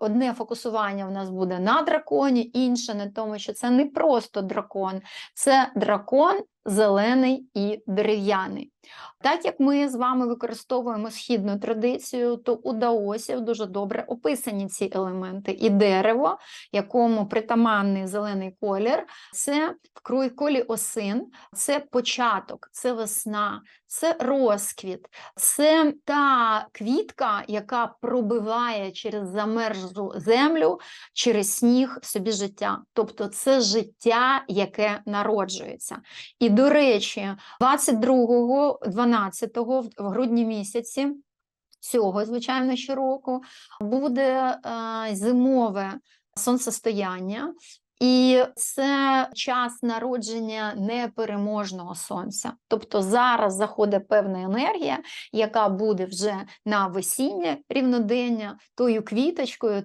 одне фокусування в нас буде на драконі, інше на тому, що це не просто дракон, це дракон зелений і дерев'яний. Так як ми з вами використовуємо східну традицію, то у даосів дуже добре описані ці елементи. І дерево, якому притаманний зелений колір, це в колі осин, це початок, це весна, це розквіт, це та квітка, яка пробиває через замерзлу землю, через сніг собі життя. Тобто це життя, яке народжується. І, до речі, 22-го, 12-го, в грудні місяці цього, звичайно, щороку, буде е, зимове сонцестояння. І це час народження непереможного сонця. Тобто зараз заходить певна енергія, яка буде вже на весіння рівнодення, тою квіточкою,